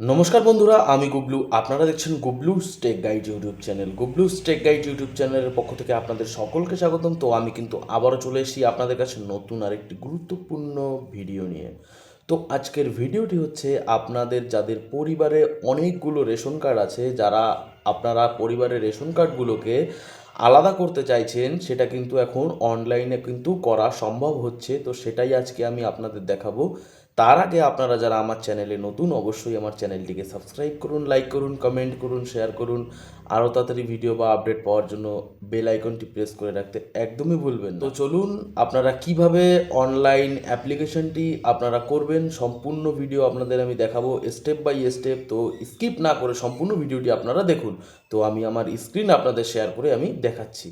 নমস্কার বন্ধুরা, আমি গুবলু আপনারা দেখছেন Gublu stack guide YouTube channel. Gublu stack guide YouTube চ্যানেলের পক্ষ থেকে আপনাদের সকলকে স্বাগতম। তো আমি কিন্তু আবারও চলে এসেছি আপনাদের কাছে নতুন আরেকটি গুরুত্বপূর্ণ ভিডিও নিয়ে। তো আজকের ভিডিওটি হচ্ছে আপনাদের যাদের পরিবারে অনেকগুলো রেশন কার্ড আছে, যারা আপনারা পরিবারের রেশন কার্ডগুলোকে আলাদা করতে চাইছেন, সেটা কিন্তু এখন অনলাইনে কিন্তু করা সম্ভব হচ্ছে। তো সেটাই আজকে আমি আপনাদের দেখাবো। তার আগে আপনারা যারা আমার চ্যানেলে নতুন, অবশ্যই আমার চ্যানেলটিকে সাবস্ক্রাইব করুন লাইক করুন কমেন্ট করুন শেয়ার করুন। আরও তাড়াতাড়ি ভিডিও বা আপডেট পাওয়ার জন্য বেল আইকনটি প্রেস করে রাখতে একদমই ভুলবেন তো চলুন, আপনারা কীভাবে অনলাইন অ্যাপ্লিকেশনটি আপনারা করবেন, সম্পূর্ণ ভিডিও আপনাদের আমি দেখাবো স্টেপ বাই স্টেপ তো স্কিপ না করে সম্পূর্ণ ভিডিওটি আপনারা দেখুন। তো আমি আমার স্ক্রিন আপনাদের শেয়ার করে আমি দেখাচ্ছি।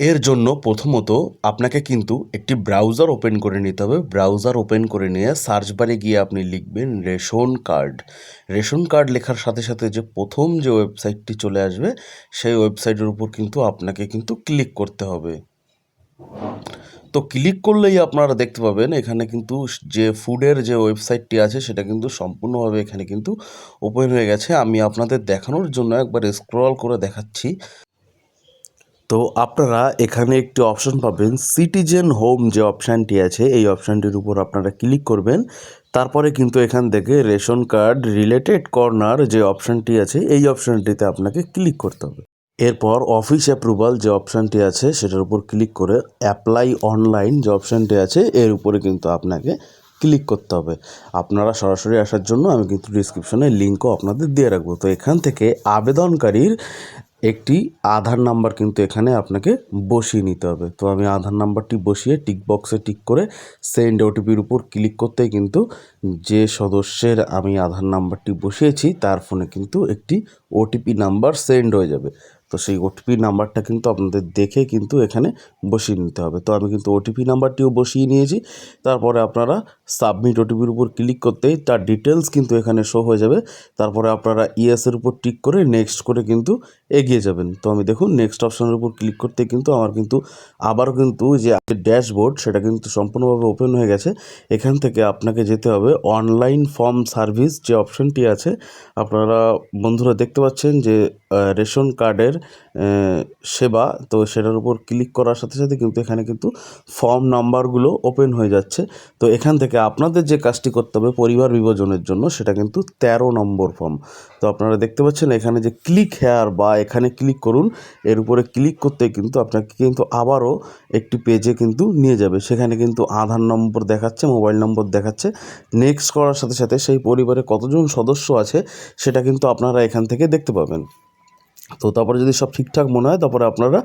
এর জন্য প্রথমত আপনাকে কিন্তু একটি ব্রাউজার ওপেন করে নিতে হবে। ব্রাউজার ওপেন করে নিয়ে সার্চ বারে গিয়ে আপনি লিখবেন রেশন কার্ড। রেশন কার্ড লেখার সাথে সাথে যে প্রথম যে ওয়েবসাইটটি চলে আসবে, সেই ওয়েবসাইটের উপর কিন্তু আপনাকে কিন্তু ক্লিক করতে হবে। তো ক্লিক করলেই আপনারা দেখতে পাবেন এখানে কিন্তু যে ফুডের যে ওয়েবসাইটটি আছে, সেটা কিন্তু সম্পূর্ণভাবে এখানে কিন্তু ওপেন হয়ে গেছে। আমি আপনাদের দেখানোর জন্য একবার স্ক্রল করে দেখাচ্ছি। তো আপনারা এখানে একটি অপশন পাবেন সিটিজেন হোম যে অপশানটি আছে, এই অপশানটির উপর আপনারা ক্লিক করবেন। তারপরে কিন্তু এখান থেকে রেশন কার্ড রিলেটেড কর্নার যে অপশানটি আছে, এই অপশানটিতে আপনাকে ক্লিক করতে হবে। এরপর অফিস অ্যাপ্রুভাল যে অপশানটি আছে, সেটার উপর ক্লিক করে অ্যাপ্লাই অনলাইন যে অপশানটি আছে, এর উপরে কিন্তু আপনাকে ক্লিক করতে হবে। আপনারা সরাসরি আসার জন্য আমি কিন্তু ডিসক্রিপশনে লিঙ্কও আপনাদের দিয়ে রাখব। তো এখান থেকে আবেদনকারীর একটি আধার নাম্বার কিন্তু এখানে আপনাকে বসিয়ে নিতে হবে। তো আমি আধার নাম্বারটি বসিয়ে টিক বক্সে টিক করে সেন্ড ওটিপির উপর ক্লিক করতে কিন্তু যে সদস্যের আমি আধার নাম্বারটি বসিয়েছি, তার ফোনে কিন্তু একটি ওটিপি নাম্বার সেন্ড হয়ে যাবে। তো সেই ওটিপি নাম্বারটা কিন্তু আপনাদের দেখে কিন্তু এখানে বসিয়ে নিতে হবে। তো আমি কিন্তু ওটিপি নাম্বারটিও বসিয়ে নিয়েছি। তারপরে আপনারা সাবমিট ওটিপির উপর ক্লিক করতেই তার ডিটেলস কিন্তু এখানে শো হয়ে যাবে। তারপরে আপনারা ইএসের উপর টিক করে নেক্সট করে কিন্তু এগিয়ে যাবেন। তো আমি দেখুন নেক্সট অপশানের উপর ক্লিক করতে কিন্তু আমার কিন্তু আবারও কিন্তু যে ড্যাশবোর্ড সেটা কিন্তু সম্পূর্ণভাবে ওপেন হয়ে গেছে। এখান থেকে আপনাকে যেতে হবে অনলাইন ফর্ম সার্ভিস যে অপশনটি আছে। আপনারা বন্ধুরা দেখতে পাচ্ছেন যে রেশন কার্ডের সেবা। তো সেটার উপর ক্লিক করার সাথে সাথে কিন্তু এখানে কিন্তু ফর্ম নাম্বারগুলো ওপেন হয়ে যাচ্ছে। তো এখান থেকে আপনাদের যে কাজটি করতে হবে পরিবার বিভাজনের জন্য, সেটা কিন্তু তেরো নম্বর ফর্ম। তো আপনারা দেখতে পাচ্ছেন এখানে যে ক্লিক হেয়ার বা এখানে ক্লিক করুন, এর উপরে ক্লিক করতে কিন্তু আপনাকে কিন্তু আবারও একটি পেজে কিন্তু নিয়ে যাবে। সেখানে কিন্তু আধার নম্বর দেখাচ্ছে, মোবাইল নম্বর দেখাচ্ছে। নেক্সট করার সাথে সাথে সেই পরিবারে কতজন সদস্য আছে, সেটা কিন্তু আপনারা এখান থেকে দেখতে পাবেন। তো তারপরে যদি সব ঠিকঠাক মনে হয়, তারপরে আপনারা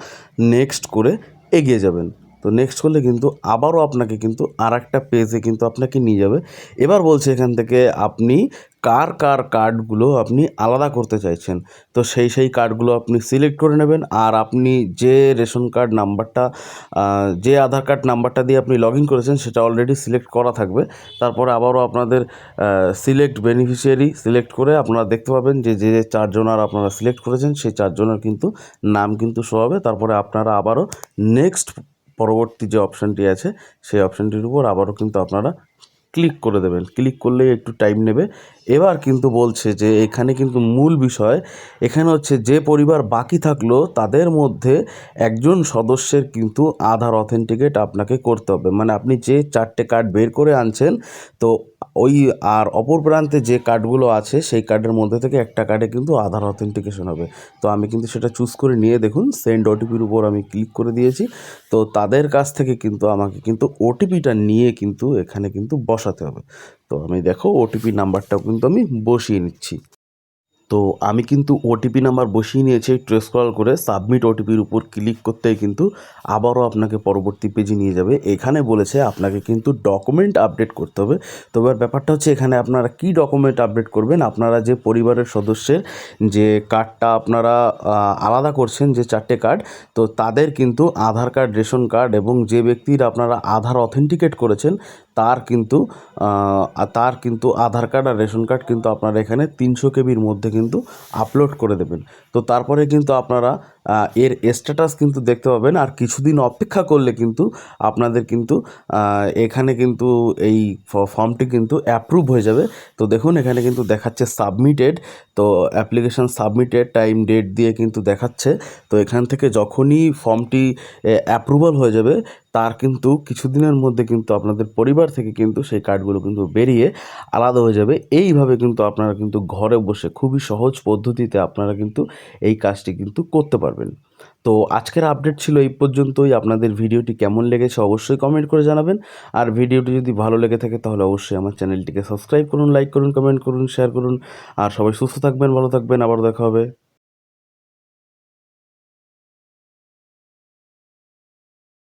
নেক্সট করে এগিয়ে যাবেন। তো নেক্সট করলে কিন্তু আবারও আপনাকে কিন্তু আর একটা পেজে কিন্তু আপনাকে নিয়ে যাবে। এবার বলছে এখান থেকে আপনি কার কার কার্ডগুলো আপনি আলাদা করতে চাইছেন? তো সেই সেই কার্ডগুলো আপনি সিলেক্ট করে নেবেন আর আপনি যে রেশন কার্ড নাম্বারটা যে আধার কার্ড নাম্বারটা দিয়ে আপনি লগ ইন করেছেন সেটা অলরেডি সিলেক্ট করা থাকবে। তারপরে আবারও আপনাদের সিলেক্ট বেনিফিশিয়ারি সিলেক্ট করে আপনারা দেখতে পাবেন যে যে যে চারজনার আপনারা সিলেক্ট করেছেন সেই চারজনের কিন্তু নাম কিন্তু শো হবে। তারপরে আপনারা আবারও নেক্সট পরবর্তী যে অপশানটি আছে, সেই অপশানটির উপর আবারও কিন্তু আপনারা ক্লিক করে দেবেন। ক্লিক করলেই একটু টাইম নেবে। এবার কিন্তু বলছে যে, এখানে কিন্তু মূল বিষয়, এখানে হচ্ছে যে পরিবার বাকি থাকল, তাদের মধ্যে একজন সদস্যের কিন্তু আধার অথেন্টিকেট আপনাকে করতে হবে। মানে আপনি যে চারটে কার্ড বের করে আনছেন, তো ওই আর অপর প্রান্তে যে কার্ডগুলো আছে, সেই কার্ডের মধ্যে থেকে একটা কার্ডে কিন্তু আধার অথেন্টিকেশন হবে। তো আমি কিন্তু সেটা চুজ করে নিয়ে দেখুন সেন্ড ওটিপির উপর আমি ক্লিক করে দিয়েছি। তো তাদের কাছ থেকে কিন্তু আমাকে কিন্তু ওটিপিটা নিয়ে কিন্তু এখানে কিন্তু বসাতে হবে। তো আমি দেখো ওটিপি নাম্বারটাও কিন্তু আমি বসিয়ে নিচ্ছি। তো আমি কিন্তু ওটিপি নাম্বার বসিয়ে নিয়েছি একটু স্ক্রল করে সাবমিট ওটিপির উপর ক্লিক করতেই কিন্তু আবারও আপনাকে পরবর্তী পেজে নিয়ে যাবে। এখানে বলেছে আপনাকে কিন্তু ডকুমেন্ট আপডেট করতে হবে। তো এবার ব্যাপারটা হচ্ছে এখানে আপনারা কি ডকুমেন্ট আপডেট করবেন? আপনারা যে পরিবারের সদস্যের যে কার্ডটা আপনারা আলাদা করছেন যে চারটে কার্ড তো তাদের কিন্তু আধার কার্ড রেশন কার্ড এবং যে ব্যক্তির আপনারা আধার অথেন্টিকেট করেছেন তার কিন্তু তার কিন্তু আধার কার্ড আর রেশন কার্ড কিন্তু আপনারা এখানে তিনশো কেবির মধ্যে কিন্তু আপলোড করে দেবেন। তো তারপরে কিন্তু আপনারা এর স্ট্যাটাস কিন্তু দেখতে পাবেন। আর কিছুদিন অপেক্ষা করলে কিন্তু আপনাদের কিন্তু এখানে কিন্তু এই ফর্মটি কিন্তু অ্যাপ্রুভ হয়ে যাবে। তো দেখুন, এখানে কিন্তু দেখাচ্ছে সাবমিটেড তো অ্যাপ্লিকেশন সাবমিটেড টাইম ডেট দিয়ে কিন্তু দেখাচ্ছে। তো এখান থেকে যখনই ফর্মটি অ্যাপ্রুভাল হয়ে যাবে, তার কিন্তু কিছুদিনের মধ্যে কিন্তু আপনাদের পরিবার থেকে কিন্তু সেই কার্ডগুলো কিন্তু বেরিয়ে আলাদা হয়ে যাবে। এইভাবে কিন্তু আপনারা কিন্তু ঘরে বসে খুবই সহজ পদ্ধতিতে আপনারা কিন্তু এই কাজটি কিন্তু করতে পারবেন। তো আজকের আপডেট ছিল এই পর্যন্তই। আপনাদের ভিডিওটি কেমন লেগেছে অবশ্যই কমেন্ট করে জানাবেন। আর ভিডিওটি যদি ভালো লেগে থাকে তাহলে অবশ্যই আমার চ্যানেলটিকে সাবস্ক্রাইব করুন লাইক করুন কমেন্ট করুন শেয়ার করুন। আর সবাই সুস্থ থাকবেন, ভালো থাকবেন। আবার দেখা হবে।